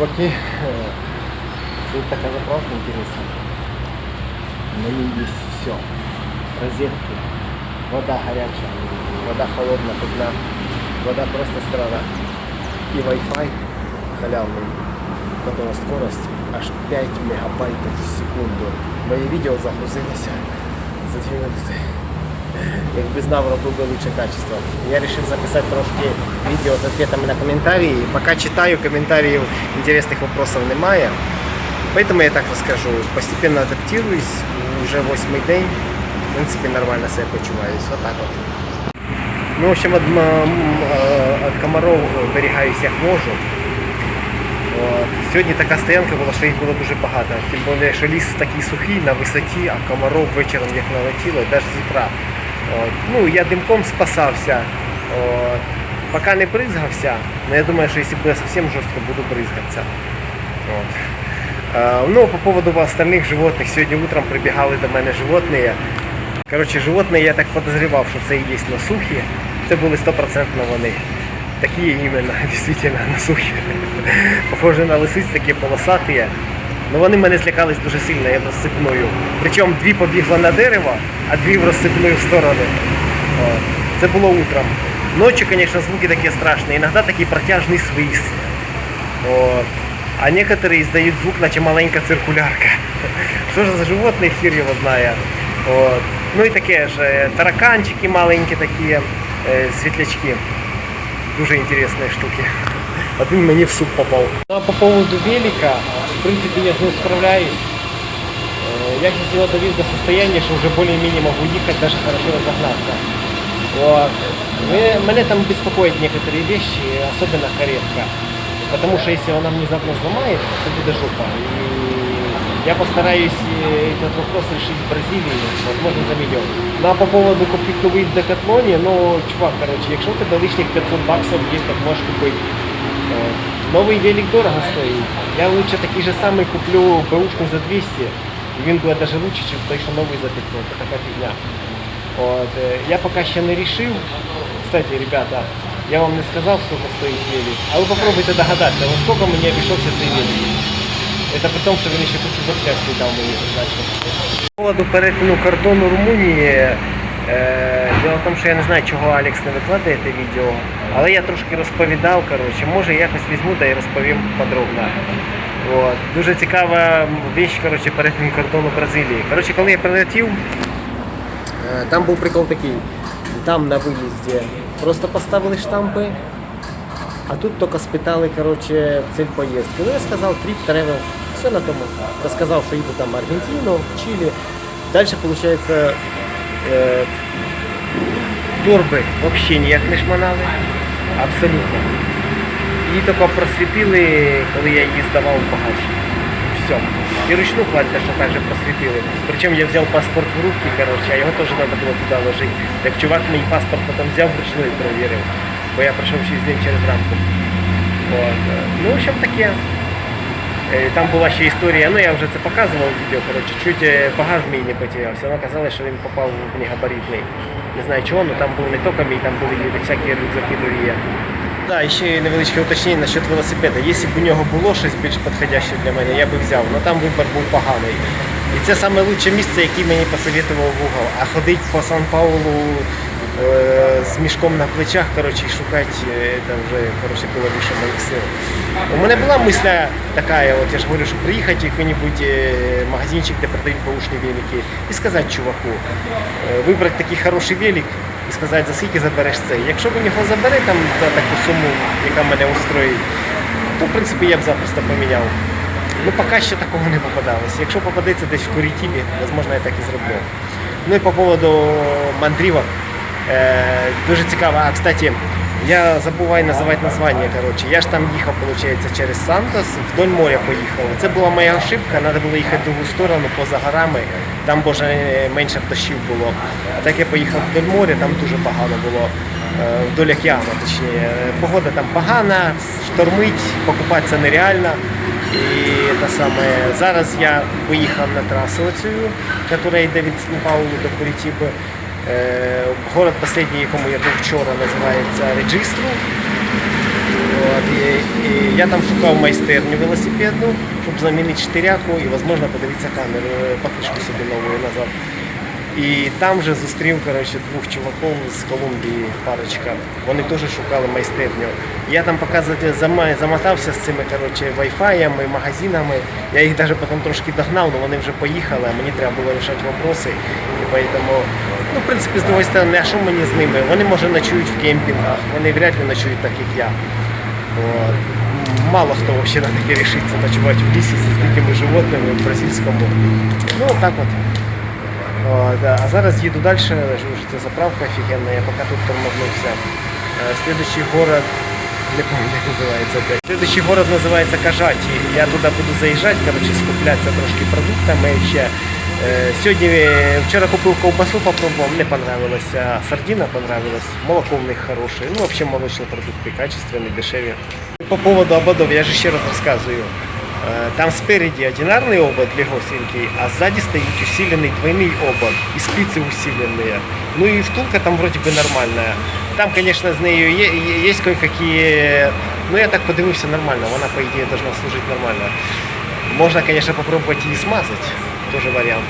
чуваки, э, тут такая заправка интересная. На ней есть все. Розетки, вода горячая, вода холодная, питна, вода просто с крана. И Wi-Fi халявный, которая скорость аж 5 мегабайтов в секунду. Моє відео загрузилося за 2 минути. Якби знав, робив би лучше качество. Я вирішив записати трошки відео з відповідами на коментарі. Поки читаю, коментарів інтересних вопросів немає. Поэтому я так расскажу. Постепенно адаптируюсь, уже восьмий день. В принципе, нормально себя почуваюсь. Вот так вот. Ну, в общем, от, от комаров берігаюсь як можу. От. Сьогодні така стоянка була, що їх було дуже багато. Тим більше, що ліс такий сухий на висоті, а комаров вечором як налетіло, навіть з утра. От. Ну, я димком спасався. От. Поки не бризгався, але я думаю, що якщо буде зовсім жорстко, буду бризгатися. От. Е, Ну, по поводу остальных животных. Сегодня утром прибегали до мене животные. Короче, животные, я так подозревав, що це і є на сухі. Це були стопроцентно вони. Такі іменно, дійсно, на сухі. Похоже на лисиць, такі полосаті. Ну вони мене злякались дуже сильно, я в розсипною. Причому дві побігли на дерево, а дві в розсипною в сторони. Це було утром. Ночі, звісно, звуки такі страшні. Іноді такий протяжний свист. Вот. А некоторые издают звук, наче маленька циркулярка. Що ж за животне, хір його знає. От. Ну і таке ж, е, тараканчики маленькі такі, е, світлячки. Дуже інтересні штуки. Один мені в суп попав. Ну, а по поводу велика, в принципе, я з ним справляюсь. Э, Я сейчас его довел до состояния, что уже более-менее могу ехать, даже хорошо разогнаться. Вот. Мне- Меня там беспокоят некоторые вещи, особенно каретка. Потому что если она внезапно сломается, это будет жопа. И я постараюсь э, этот вопрос решить в Бразилии, возможно, за миллион. Ну а по поводу купить новий в Декатлоні, ну, чувак, короче, якщо у тебе лишніх 500 баксов є, так можеш купити. От. Новий велик дорого стоїть. Я лучше такий же самий куплю бэушный за 200. І він буде навіть лучше, ніж той, що новий за 500. Це така фігня. От, е, я поки ще не рішив. Кстати, ребята, я вам не сказав, сколько стоїть велик, а ви попробуйте догадатися, во сколько мені обійшовся цей велик. Это при том, что він ще кучу запчастей дав мені дальше. По поводу перетину кордону Румунії, е, дело в тому, що я не знаю, чого Алекс не викладає це відео, але я трошки розповідав, коротше, може якось візьму та і розповім подробно. От. Дуже цікава вещь, коротше, перетин кордону Бразилії. Коротше, коли я прилетів, Е, Там був прикол такий. Там на виїзді просто поставили штампи, а тут тільки спитали коротше, цель поїздки. Ну я сказав тріп, тревел, все на тому. Розказав, що їду там Аргентину, Чилі. Далі, виходить, торби взагалі ніяк не шманали. Абсолютно. Її тільки просвітили, коли я її здавав в багаж. Все. І ручну кладь теж так же просвітили. Причому я взяв паспорт в руки, коротше, а його теж треба було туди ложити. Так чувак мій паспорт потім взяв вручну і перевірив. Бо я пройшов ще з ним через рамку. От. е, Ну, в таке. Е, Там була ще історія, ну я вже це показував в відео, коротше, чуть е, багаж мій не потерявся. Вона казала, що він попав в негабаритний. Не знаю чого, але там був не тільки мій, там були всякі рюкзаки другі. Да, і ще невеличке уточнення насчет велосипеда. Якщо б у нього було щось більш підходяще для мене, я би взяв, але там вибір був поганий. І це лучше місце, яке мені посоветував Google. А ходити по Сан-Паулу з мішком на плечах коротше, і шукати, е, це вже коротше, було більше моїх сил. У мене була мисля така, от я ж говорю, що приїхати в який-небудь е, магазинчик, де продають баушні велики, і сказати чуваку, е, вибрати такий хороший велик і сказати, за скільки забереш цей. Якщо він його забере там за таку суму, яка мене устроїть, то в принципі я б запросто поміняв. Ну поки ще такого не попадалось. Якщо попадеться десь в Курітібі, можливо, я так і зроблю. Ну і по поводу мандрівок. Е, дуже цікаво. А, кстати, я забуваю називати названня. Коротше. Я ж там їхав, виходить, через Сантос, вдоль моря поїхав. Це була моя ошибка, треба було їхати в другу сторону, поза горами. Там, боже, менше б дощів було. А так я поїхав вдоль моря, там дуже погано було. Е, Вдоль океану, точніше. Погода там погана, штормить, покупатися нереально. І те саме, зараз я поїхав на трасу оцю, яка йде від Сан-Паулу до Курітіби. Е, Город останній, якому я був вчора, називається Реджистру. Я там шукав майстерню велосипедну, щоб замінити штиряку і, можливо, подивитися камеру, е, покришку собі нову назад. І там вже зустрів коротше, двох чуваків з Колумбії, парочка. Вони теж шукали майстерню. Я там показувати замотався з цими коротше, вайфаями, магазинами. Я їх навіть потім трошки догнав, але вони вже поїхали, а мені треба було вирішати вопроси. І поэтому, ну, в принципі, з другої сторони, а що мені з ними? Вони може ночують в кемпінгах, вони вряд ли ночують так, як я. От. Мало хто взагалі на таке рішиться ночувати в лісі з дикими животними в бразильському. Ну, так от. А зараз їду далі, вже це заправка офігенна, я поки тут тормознувся. Е, Слідуючий город, не пам'ятаю, як називається опять. Слідуючий город називається Кажаті. Я туди буду заїжджати, коротше, скуплятися трошки продуктами ще. Е, Сьогодні е, вчора купив ковбасу, попробував, не понравилося. Сардина понравилась, молоко в них хороше. Ну, взагалі молочні продукти, качественні, дешеві. По поводу ободов, я же ще раз розказую. Э, Там спереди одинарный обод легосенький, а сзади стоит усиленный двойный обод и спицы усиленные. Ну и втулка там вроде бы нормальная. Там, конечно, з нею є, є- є кое-какие... Ну я так подивився нормально, вона по ідеї должна служити нормально. Можна, конечно, попробовать її смазати, тоже варіант.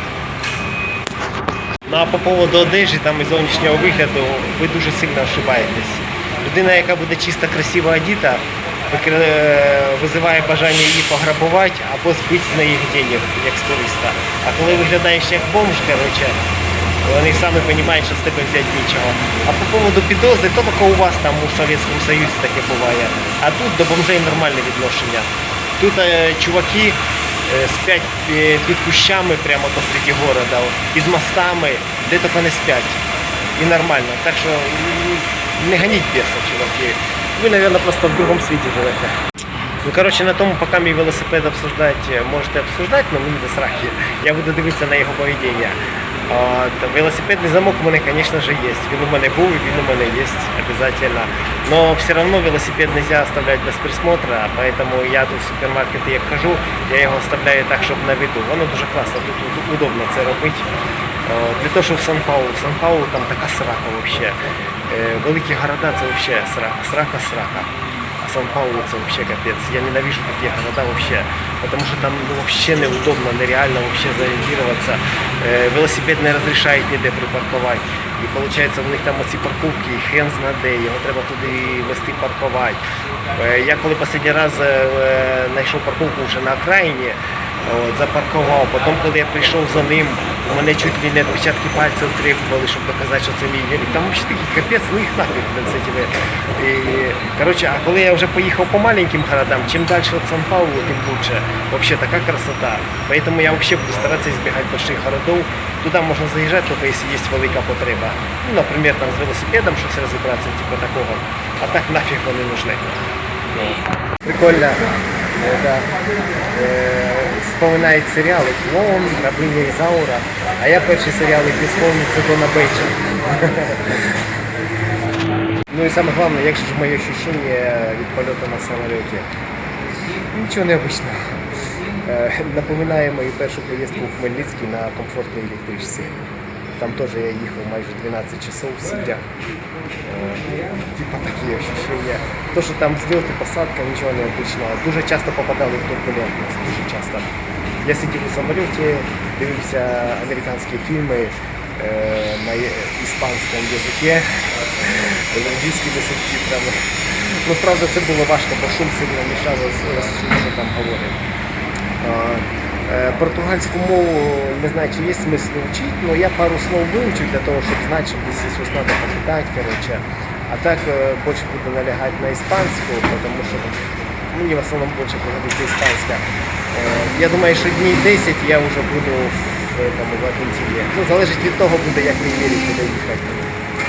Ну а по поводу одежі там і зовнішнього вигляду ви дуже сильно ошибаєтесь. Людина, яка буде чисто красиво одіта, викр- е, визиває бажання її пограбувати або збити з неї денег, як з туриста. А коли виглядаєш як бомж, коротше, вони самі розуміють, що з тебе взяти нічого. А по поводу підози, то тільки у вас там у Совєтському Союзі таке буває. А тут до бомжей нормальне відношення. Тут е, чуваки е, сплять е, під кущами прямо посреди города, під мостами, де тільки не сплять. І нормально. Так що не ганіть беса, чуваки. Ви, мабуть, просто в другому світі живете. Ну, коротше, на тому, поки мій велосипед обсуждать, е, можете обсуждати, але мені до сраки. Я буду дивитися на його поведіння. Велосипедний замок у мене, звісно ж, є. Він у мене був і він у мене є обов'язково. Но все равно велосипед нельзя оставлять без присмотра, поэтому я тут в супермаркети як хожу, я його оставляю так, щоб на виду. Воно дуже класно, тут удобно це робити. От, Для того, що в Сан-Паулу. В Сан-Паулу там така срака взагалі. Великі города це взагалі срака, срака, срака. А Сан-Паулу це вообще капец. Я ненавижу такие города вообще. Потому что там ну, вообще неудобно, нереально вообще зорієнтуватися. Е, Велосипед не розрішають ніде припаркувати. І виходить, в них там оці парковки, хрен знаде, його треба туди вести паркувати. Е, Я коли останній раз е, е, знайшов парковку вже на окраїні, От, запаркував. Потім, коли я прийшов за ним, у мене чуть ли не відпечатки пальців требували, щоб доказати, що це мій велик. Там взагалі такий капець, ну їх нафіг блин, з цими. І, коротше, а коли я вже поїхав по маленьким городам, чим далі від Сан-Паулу, тим лучше. Вообще така красота. Поэтому я вообще буду старатися избегать больших городов. Туда можна заїжджати, тільки якщо є велика потреба. Ну, наприклад, там з велосипедом щось розібратися, типу такого. А так нафіг вони нужны. Прикольно. Это, э, вспоминает сериалы «Клоун», «Рабыня Изаура», а я перший серіал, який вспомнив, це Дона Бейджа. Ну і саме головне, як же ж моє ощущення від польоту на самоліті. Нічого необычного. Е, Напоминає мою першу поїздку в Хмельницький на комфортній електричці. Там теж я їхав майже 12 часов сидя. Е, Типа такі ощущення. То, що там зльоти, посадка, нічого необычного. Дуже часто попадали в турбулентність, дуже часто. Я сидів у самоліті, дивився американські фільми е, на є- іспанському язикі, англійськими субтитрами. Ну, правда, це було важко, бо шум сильно з з що там говорив. Е, Португальську мову не знаю, чи є смисл вчити, але я пару слов вивчу для того, щоб знати, що десь щось треба почитати. Коротше. А так е, більше буду налягати на іспанську, тому що мені в основному більше пригодиться іспанська. Е, Я думаю, що днів 10 я вже буду в, этому, в Аргентині. Ну, залежить від того буде, як мій велик буде їхати.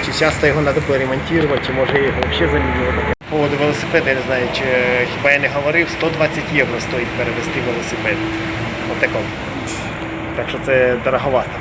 Чи часто його треба буде ремонтувати, чи може його взагалі замінювати. По поводу велосипеда, я не знаю, чи хіба я не говорив, 120 євро стоїть перевезти велосипед. Отако. Так що це дороговато.